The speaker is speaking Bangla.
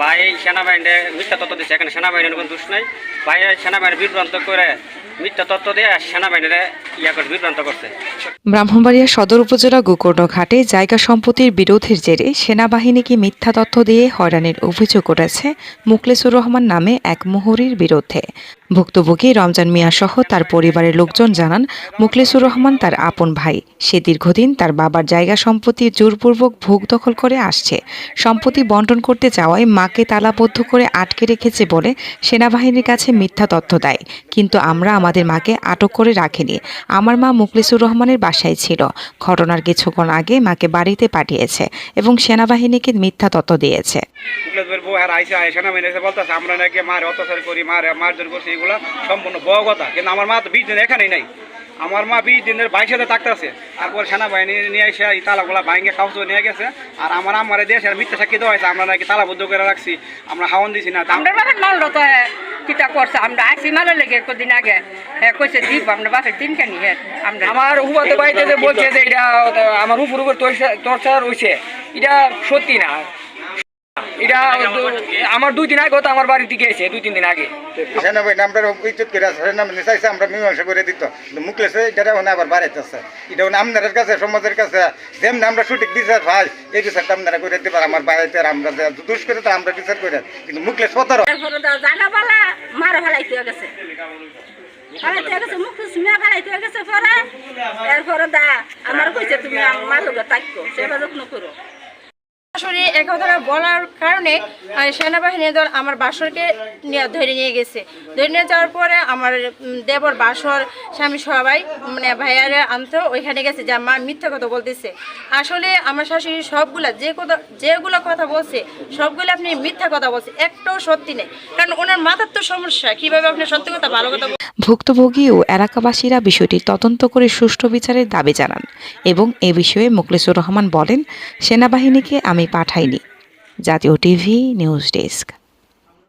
ভাই সেনাবাহিনী মিথ্যা তত্ত্ব দিচ্ছে। এখানে সেনাবাহিনীর কোনো দোষ নাই। ভাই সেনাবাহিনী বিভ্রান্ত করে মিথ্যা তত্ত্ব দিয়ে সেনাবাহিনীর করছে। ব্রাহ্মণবাড়িয়া সদর উপজেলা গোকর্ণ ঘাটে জায়গা সম্পত্তির বিরোধের জেরে সেনাবাহিনীকে মিথ্যা তথ্য দিয়ে হয়রানির অভিযোগ উঠেছে মুখলেসুর রহমান নামে এক মোহরির বিরুদ্ধে। ভুক্তভোগী রমজান মিয়া সহ তার পরিবারের লোকজন জানান, মুখলেসুর রহমান তার আপন ভাই। সে দীর্ঘদিন তার বাবার জায়গা সম্পত্তি জোরপূর্বক ভোগ দখল করে আসছে। সম্পত্তি বন্টন করতে যাওয়ায় মাকে তালাবদ্ধ করে আটকে রেখেছে বলে সেনাবাহিনীর কাছে মিথ্যা তথ্য দেয়। কিন্তু আমরা আমাদের মাকে আটক করে রাখিনি। আমার মা মুখলিসুর রহমানের বাসায় ছিল। ঘটনার কিছুক্ষণ আগে মাকে বাড়িতে পাঠিয়েছে এবং সেনাবাহিনীকে মিথ্যা তথ্য দিয়েছে। বলতেছে আমরা নাকি মারে অত্যাচার করি মারে মারধর করছি এগুলো সম্পূর্ণ বড় কথা। কিন্তু আমার মা তো বিশ দিন এখানেই নাই। আমার মা বিশ দিনের বাইশ হাজার থাকতেছে। তারপর সেনাবাহিনী নিয়ে এসে এই তালাগুলা ভাঙ্গে কাউচ নিয়ে গেছে। আর আমার আমার দেশের মিথ্যা সাক্ষী দেওয়া হয়েছে আমরা নাকি তালাবদ্ধ করে রাখছি আমরা হাওয়ান দিছি না। কিতা করছে আমরা আসি মারো লেগে কদিন আগে। হ্যাঁ কইছে দিব আমরা বাপের দিন কেন হ্যাঁ আমরা আমার হুবাতে বাড়িতে বলছে যে এটা আমার উপর উপর টর্চার হয়েছে এটা সত্যি না। এটা আমার দুই দিন আগে তো আমার বাড়ি থেকে এসে দুই তিন দিন আগে। সেনাবাহিনী আমরা ইজ্জত করে আছে সেনাবাহিনী চাইছে আমরা মীমাংসা করে দিত। মুখলেছে এটা ওখানে আবার বাড়াইতেছে। এটা ওখানে আপনাদের কাছে সমাজের কাছে যেমনি আমরা সঠিক বিচার ভাই এই বিচারটা আপনারা করে দিতে পারে আমার আর আমরা দুষ করে তো আমরা বিচার করে। কিন্তু মুখলেশ পতার এরপরে দা জাগা বালা মারা ফেলাইতে গেছে। ফেলাইতে গেছে মুখ শুনে ফেলাইতে গেছে পরে। এরপরে দা আমার কইছে তুমি আমার লগে তাইকো সেবা যত্ন করো। আসলে এ কথাটা বলার কারণে সেনাবাহিনী দল আমার বাসরকে ধরে নিয়ে গেছে। ধরে নিয়ে যাওয়ার পরে আমার দেবর বাসর, স্বামী সবাই মানে ভাইয়ারা আনতো ওইখানে গেছে যে মা মিথ্যা কথা বলতেছে। আসলে আমার শাশুড়ি সবগুলা যে কথা, যেগুলো কথা বলছে, সবগুলো আপনি মিথ্যা কথা বলছে, একটাও সত্যি নেই। কারণ ওনার মাথার তো সমস্যা, কীভাবে আপনি সত্যি কথা ভালো কথা ভুক্তভোগী ও এলাকাবাসীরা বিষয়টি তদন্ত করে সুষ্ঠু বিচারের দাবি জানান এবং এ বিষয়ে মুখলেসুর রহমান বলেন, সেনাবাহিনীকে আমি পাঠাইনি। জাতীয় টিভি নিউজ ডেস্ক।